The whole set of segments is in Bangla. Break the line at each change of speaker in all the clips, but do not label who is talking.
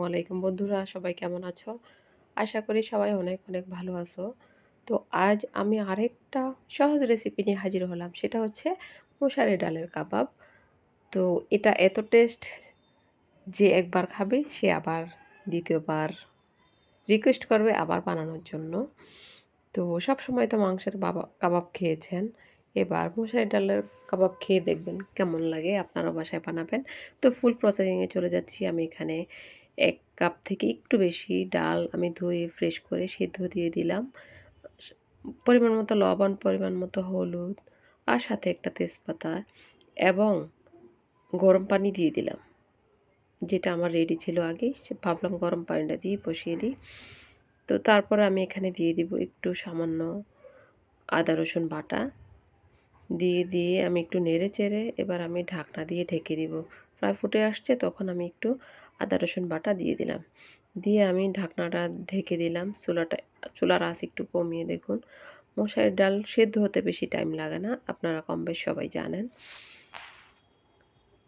আসসালামু আলাইকুম বন্ধুরা, সবাই কেমন আছো? আশা করি সবাই অনেক অনেক ভালো আছো। তো আজ আমি আরেকটা সহজ রেসিপি নিয়ে হাজির হলাম, সেটা হচ্ছে মশারি ডালের কাবাব। তো এটা এত টেস্ট যে একবার খাবে, সে আবার দ্বিতীয়বার রিকোয়েস্ট করবে আবার বানানোর জন্য। তো সব সময় তো মাংসের বাবা, কাবাব খেয়েছেন। এবার মশারি ডালের কাবাব খেয়ে দেখবেন কেমন লাগে আপনারা বাসায় বানাবেন। তো ফুল প্রসেসিংয়ে চলে যাচ্ছি আমি এখানে। এক কাপ থেকে একটু বেশি ডাল আমি ধুয়ে ফ্রেশ করে সিদ্ধ দিয়ে দিলাম। পরিমাণ মতো লবণ, পরিমাণ মতো হলুদ আর সাথে একটা তেজপাতা এবং গরম পানি দিয়ে দিলাম। যেটা আমার রেডি ছিল আগে ভাবলাম গরম পানিটা দিয়ে বসিয়ে দিই। তো তারপরে আমি এখানে দিয়ে দিব একটু সামান্য আদা, রসুন বাটা। দিয়ে দিয়ে আমি একটু নেড়ে চেড়ে এবার আমি ঢাকনা দিয়ে ঢেকে দিব। প্রায় ফুটে আসছে, তখন আমি একটু আদা, রসুন বাটা দিয়ে দিলাম। দিয়ে আমি ঢাকনাটা ঢেকে দিলাম। চুলাটা, চুলার আঁচ একটু কমিয়ে দেখুন। মশারির ডাল সেদ্ধ হতে বেশি টাইম লাগে না, আপনারা কম বেশ সবাই জানেন।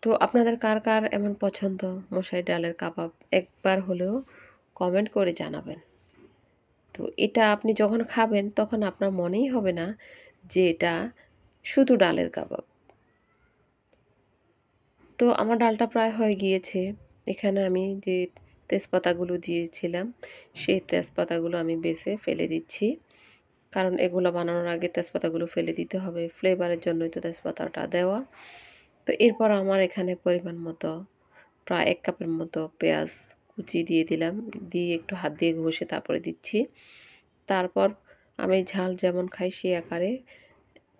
তো আপনাদের কার কার এমন পছন্দ মশারি ডালের কাবাব? একবার হলেও কমেন্ট করে জানাবেন। তো এটা আপনি যখন খাবেন, তখন আপনার মনেই হবে না যে এটা শুধু ডালের কাবাব। তো আমার ডালটা প্রায় হয়ে গিয়েছে। এখানে আমি যে তেজপাতাগুলো দিয়েছিলাম, সেই তেজপাতাগুলো আমি বেছে ফেলে দিচ্ছি। কারণ এগুলো বানানোর আগে তেজপাতাগুলো ফেলে দিতে হবে, ফ্লেভারের জন্যই তো তেজপাতাটা দেওয়া। তো এরপর আমার এখানে পরিমাণ মতো, প্রায় এক কাপের মতো পেঁয়াজ কুচি দিয়ে দিলাম, দিয়ে একটু হাত দিয়ে ঘষে তারপরে দিচ্ছি। তারপর আমি ঝাল যেমন খাই সে আকারে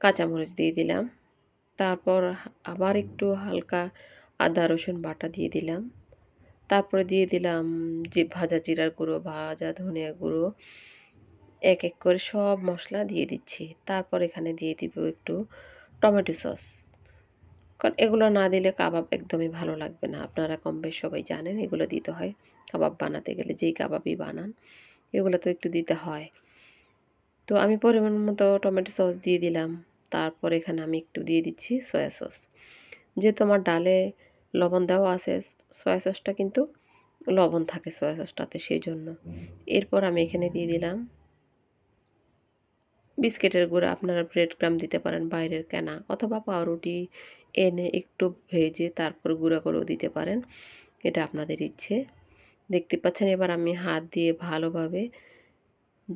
কাঁচামরিচ দিয়ে দিলাম। তারপর আবার একটু হালকা আদা রসুন বাটা দিয়ে দিলাম। তারপরে দিয়ে দিলাম যে ভাজা জিরার গুঁড়ো, ভাজা ধনিয়া গুঁড়ো। এক এক করে সব মশলা দিয়ে দিচ্ছি। তারপর এখানে দিয়ে দিব একটু টমেটো সস। কারণ এগুলো না দিলে কাবাব একদমই ভালো লাগবে না। আপনারা কম বেশ সবাই জানেন এগুলো দিতে হয়। কাবাব বানাতে গেলে যেই কাবাবই বানান, এগুলো তো একটু দিতে হয়। তো আমি পরিমাণ মতো টমেটো সস দিয়ে দিলাম। তারপর এখানে আমি একটু দিয়ে দিচ্ছি সয়া সস। যেহেতু আমার ডালে লবণ দেওয়া আছে সয়া সসটা কিন্তু লবণ থাকে সয়া সসটাতে সেই জন্য এরপর আমি এখানে দিয়ে দিলাম বিস্কিটের গুঁড়া আপনারা ব্রেড ক্রাম দিতে পারেন বাইরের কেনা অথবা পাউরুটি এনে একটু ভেজে তারপর গুঁড়া করেও দিতে পারেন এটা আপনাদের ইচ্ছে। দেখতে পাচ্ছেন এবার আমি হাত দিয়ে ভালোভাবে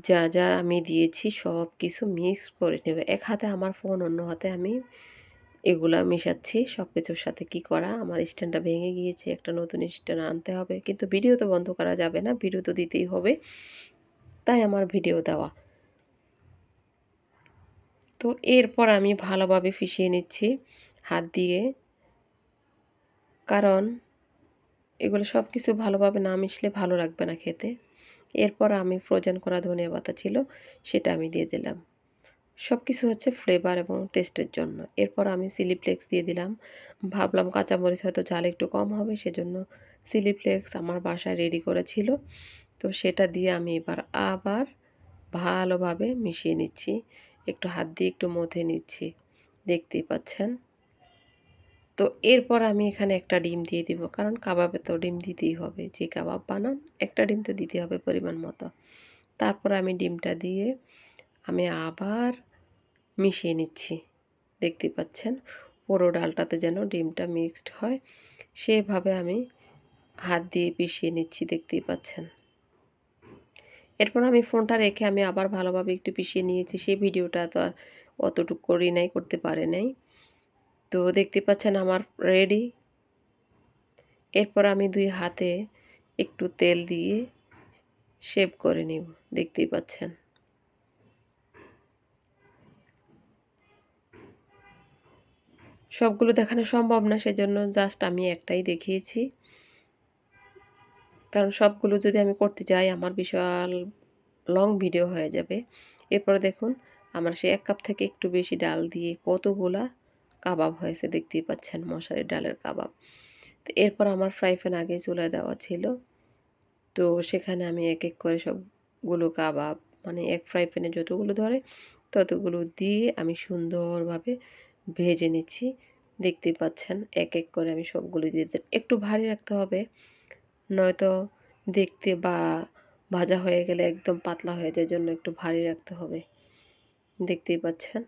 যা যা আমি দিয়েছি সব কিছু মিক্স করে নেবে। এক হাতে আমার ফোন অন্য হাতে আমি এগুলা মিশাচ্ছি সব কিছুর সাথে কি করা? আমার স্ট্যান্ডটা ভেঙে গিয়েছে, একটা নতুন স্ট্যান্ড আনতে হবে। কিন্তু ভিডিও তো বন্ধ করা যাবে না, ভিডিও তো দিতেই হবে। তাই আমার ভিডিও দেওয়া। তো এরপর আমি ভালোভাবে ফিশিয়ে নিচ্ছি হাত দিয়ে। কারণ এগুলো সব কিছু ভালোভাবে না মিশলে ভালো লাগবে না খেতে। এরপর আমি ফ্রোজেন করা ধনিয়া পাতা ছিল, সেটা আমি দিয়ে দিলাম। সব কিছু হচ্ছে ফ্লেভার এবং টেস্টের জন্য। এরপর আমি চিলি ফ্লেক্স দিয়ে দিলাম। ভাবলাম কাঁচামরিচ হয়তো জাল একটু কম হবে, সেজন্য চিলি ফ্লেক্স আমার বাসায় রেডি করেছিল। তো সেটা দিয়ে আমি এবার আবার ভালোভাবে মিশিয়ে নিচ্ছি। একটু হাত দিয়ে একটু মথে নিচ্ছি। দেখতেই পাচ্ছেন? তো এরপর আমি এখানে একটা ডিম দিয়ে দিব, কারণ কাবাবে তো ডিম দিতেই হবে। যে কাবাব বানান, একটা ডিম তো দিতে হবে পরিমাণ মতো। তারপর আমি ডিমটা দিয়ে আমি আবার মিশিয়ে নিচ্ছি। দেখতে পাচ্ছেন? পুরো ডালটাতে যেন ডিমটা মিক্সড হয়। সেভাবে আমি হাত দিয়ে পিষিয়ে নিচ্ছি, দেখতেই পাচ্ছেন। এরপর আমি ফোনটা রেখে আমি আবার ভালোভাবে একটু পিষিয়ে নিয়েছি। সেই ভিডিওটা তো আর অতটুকু করি নাই, করতে পারে নাই। তো দেখতে পাচ্ছেন আমার রেডি। এরপর আমি দুই হাতে একটু তেল দিয়ে শেপ করে নিব, দেখতেই পাচ্ছেন। সবগুলো দেখানো সম্ভব না, সেজন্য জাস্ট আমি একটাই দেখিয়েছি। কারণ সবগুলো যদি আমি করতে যাই, আমার বিশাল লং ভিডিও হয়ে যাবে। এরপরে দেখুন, আমার সে এক কাপ থেকে একটু বেশি ডাল দিয়ে কতগুলা কাবাব হয়েছে, দেখতেই পাচ্ছেন মশারির ডালের কাবাব। তো এরপর আমার ফ্রাই প্যান আগে চুলায় দেওয়া ছিল। তো সেখানে আমি এক এক করে সবগুলো কাবাব মানে এক ফ্রাই প্যানে যতগুলো ধরে, ততগুলো দিয়ে আমি সুন্দরভাবে ভেজে নিচ্ছি। দেখতেই পাচ্ছেন, এক এক করে আমি সবগুলো দিয়ে একটু ভারী রাখতে হবে, নয়তো দেখতে বা ভাজা হয়ে গেলে একদম পাতলা হয়ে যায় জন্য একটু ভারী রাখতে হবে। দেখতেই পাচ্ছেন।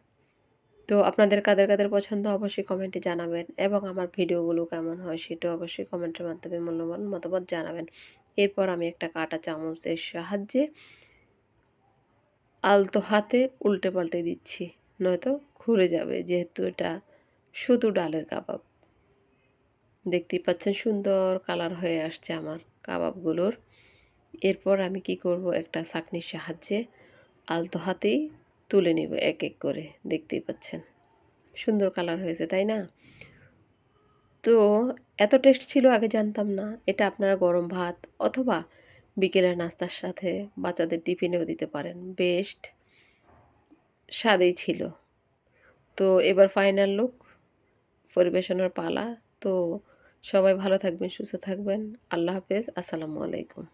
তো আপনাদের কাদের কাদের পছন্দ অবশ্যই কমেন্টে জানাবেন এবং আমার ভিডিওগুলো কেমন হয় সেটাও অবশ্যই কমেন্টের মাধ্যমে মূল্যবান মতামত জানাবেন। এরপর আমি একটা কাটা চামচের সাহায্যে আলতো হাতে উল্টে পাল্টে দিচ্ছি, নয়তো খুলে যাবে, যেহেতু এটা শুধু ডালের কাবাব। দেখতেই পাচ্ছেন সুন্দর কালার হয়ে আসছে আমার কাবাবগুলোর। এরপর আমি কি করব? একটা চাকনির সাহায্যে আলতো হাতেই তুলে নিব এক এক করে, দেখতেই পাচ্ছেন। সুন্দর কালার হয়েছে, তাই না? তো এত টেস্ট ছিল, আগে জানতাম না। এটা আপনারা গরম ভাত অথবা বিকেলের নাস্তার সাথে বাচ্চাদের টিফিনেও দিতে পারেন। বেস্ট স্বাদেই ছিল। তো এবার ফাইনাল লুক পরিবেশনের পালা। তো সবাই ভালো থাকবেন, সুস্থ থাকবেন। আল্লাহ হাফেজ, আসসালামু আলাইকুম।